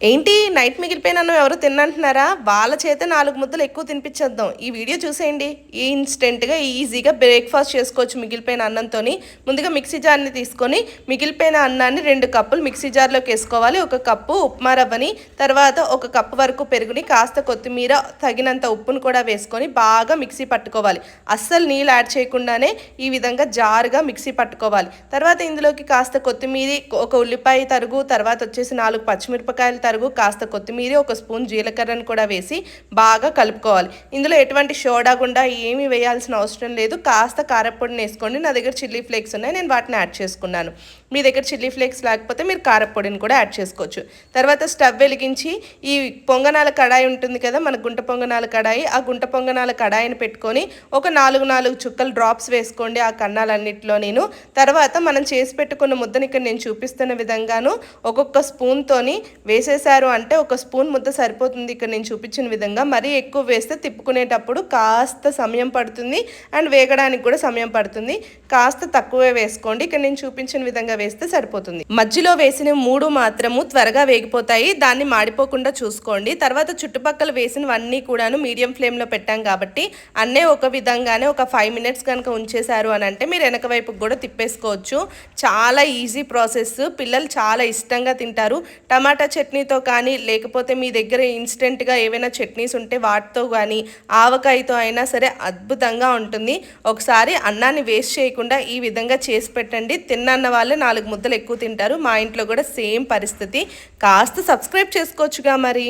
ఏంటి నైట్ మిగిలిపోయిన అన్నం ఎవరు తిన్నంటున్నారా? వాళ్ళ చేత నాలుగు ముద్దలు ఎక్కువ తినిపించేద్దాం. ఈ వీడియో చూసేయండి. ఈ ఇన్స్టెంట్గా ఈజీగా బ్రేక్ఫాస్ట్ చేసుకోవచ్చు మిగిలిపోయిన అన్నంతో ముందుగా మిక్సీ జార్ని తీసుకొని మిగిలిపోయిన అన్నాన్ని రెండు కప్పులు మిక్సీ జార్లోకి వేసుకోవాలి. ఒక కప్పు ఉప్మా రవ్వని తర్వాత ఒక కప్పు వరకు పెరుగుని కాస్త కొత్తిమీర తగినంత ఉప్పును కూడా వేసుకొని బాగా మిక్సీ పట్టుకోవాలి. అస్సలు నీళ్ళు యాడ్ చేయకుండానే ఈ విధంగా జారుగా మిక్సీ పట్టుకోవాలి. తర్వాత ఇందులోకి కాస్త కొత్తిమీర ఒక ఉల్లిపాయ తరుగు తర్వాత వచ్చేసి నాలుగు పచ్చిమిరపకాయలు తరుగు కాస్త కొత్తిమీర ఒక స్పూన్ జీలకర్రను కూడా వేసి బాగా కలుపుకోవాలి. ఇందులో ఎటువంటి షోడా గుండా ఏమీ వేయాల్సిన అవసరం లేదు. కాస్త కారపొడిని వేసుకోండి. నా దగ్గర చిల్లీ ఫ్లేక్స్ ఉన్నాయి. నేను వాటిని యాడ్ చేసుకున్నాను. మీ దగ్గర చిల్లీ ఫ్లేక్స్ లేకపోతే మీరు కారపొడిని కూడా యాడ్ చేసుకోవచ్చు. తర్వాత స్టవ్ వెలిగించి ఈ పొంగనాల కడాయి ఉంటుంది కదా మన గుంట పొంగనాల కడాయి ఆ గుంట పొంగనాల కడాయిని పెట్టుకొని ఒక నాలుగు నాలుగు చుక్కలు డ్రాప్స్ వేసుకోండి ఆ కన్నాలన్నిటిలో నేను. తర్వాత మనం చేసి పెట్టుకున్న ముద్దని ఇక్కడ నేను చూపిస్తున్న విధంగాను ఒక్కొక్క స్పూన్తోని వేసే వేసేసారు అంటే ఒక స్పూన్ ముద్ద సరిపోతుంది. ఇక్కడ నేను చూపించిన విధంగా మరీ ఎక్కువ వేస్తే తిప్పుకునేటప్పుడు కాస్త సమయం పడుతుంది అండ్ వేగడానికి కూడా సమయం పడుతుంది. కాస్త తక్కువే వేసుకోండి. ఇక్కడ నేను చూపించిన విధంగా వేస్తే సరిపోతుంది. మధ్యలో వేసిన మూడు మాత్రము త్వరగా వేగిపోతాయి. దాన్ని మాడిపోకుండా చూసుకోండి. తర్వాత చుట్టుపక్కల వేసినవన్నీ కూడాను మీడియం ఫ్లేమ్లో పెట్టాం కాబట్టి అన్నీ ఒక విధంగానే ఒక ఫైవ్ మినిట్స్ కనుక ఉంచేశారు అని అంటే మీరు వెనక వైపుకి కూడా తిప్పేసుకోవచ్చు. చాలా ఈజీ ప్రాసెస్. పిల్లలు చాలా ఇష్టంగా తింటారు. టమాటా చట్నీ చట్నీతో కానీ లేకపోతే మీ దగ్గర ఇన్స్టెంట్గా ఏవైనా చట్నీస్ ఉంటే వాటితో కానీ ఆవకాయతో అయినా సరే అద్భుతంగా ఉంటుంది. ఒకసారి అన్నాన్ని వేస్ట్ చేయకుండా ఈ విధంగా చేసి పెట్టండి. తిన్నన్న వాళ్ళే నాలుగు ముద్దలు ఎక్కువ తింటారు. మా ఇంట్లో కూడా సేమ్ పరిస్థితి. కాస్త సబ్స్క్రైబ్ చేసుకోవచ్చుగా మరి.